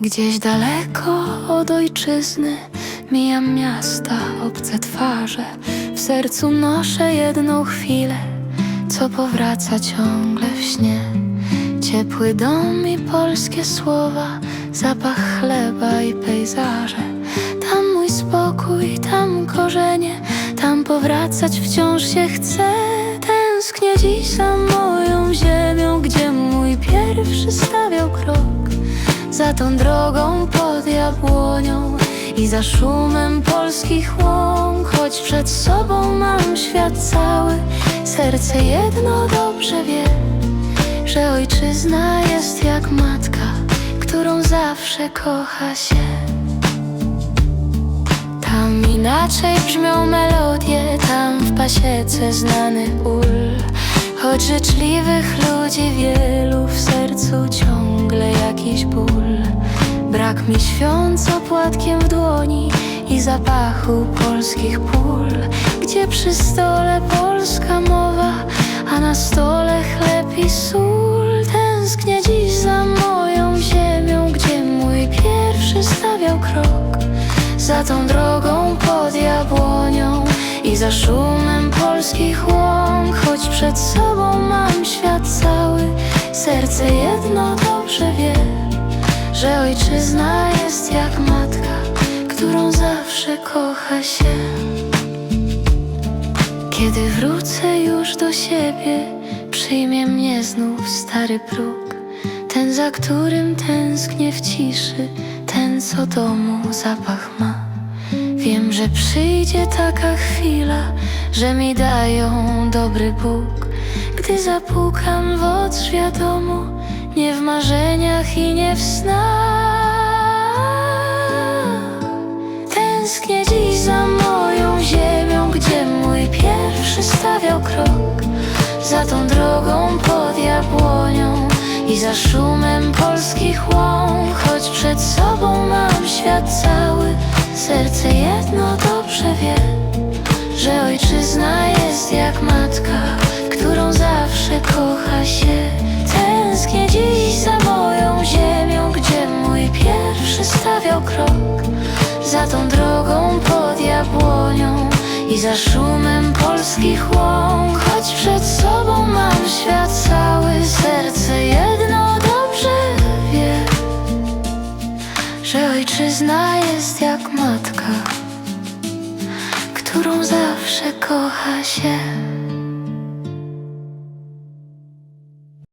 Gdzieś daleko od ojczyzny mijam miasta, obce twarze. W sercu noszę jedną chwilę, co powraca ciągle w śnie. Ciepły dom i polskie słowa, zapach chleba i pejzaże. Tam mój spokój, tam korzenie, tam powracać wciąż się chce. Tęsknię dziś za moją ziemią, gdzie mój tą drogą pod jabłonią i za szumem polskich łąk Choć przed sobą mam świat cały, serce jedno dobrze wie Że ojczyzna jest jak matka, którą zawsze kocha się. Tam inaczej brzmią melodie, tam w pasiece znany ul Choć życzliwych ludzi wielu w sercu ciągle jakiś ból Brak mi świąt opłatkiem w dłoni i zapachu polskich pól. Gdzie przy stole polska mowa, a na stole chleb i sól. Tęsknię dziś za moją ziemią, gdzie mój pierwszy stawiał krok. Za tą drogą pod jabłonią i za szumem polskich łąk. Choć przed sobą mam świat cały, serce jedno dobrze wie Że ojczyzna jest jak matka, którą zawsze kocha się. Kiedy wrócę już do siebie, przyjmie mnie znów stary próg. Ten, za którym tęsknię w ciszy, ten, co domu zapach ma. Wiem, że przyjdzie taka chwila, że mi dają dobry Bóg. Gdy zapukam w odrzwia domu, nie w marzeniach i nie w snach. Tęsknię dziś za moją ziemią, gdzie mój pierwszy stawiał krok. Za tą drogą pod jabłonią i za szumem polskich łąk. Choć przed sobą mam świat cały, serce jedno dobrze wie Że ojczyzna jest jak matka, którą zawsze kocha się za tą drogą pod jabłonią i za szumem polskich łąk. Choć przed sobą mam świat cały, serce jedno dobrze wie Że ojczyzna jest jak matka, którą zawsze kocha się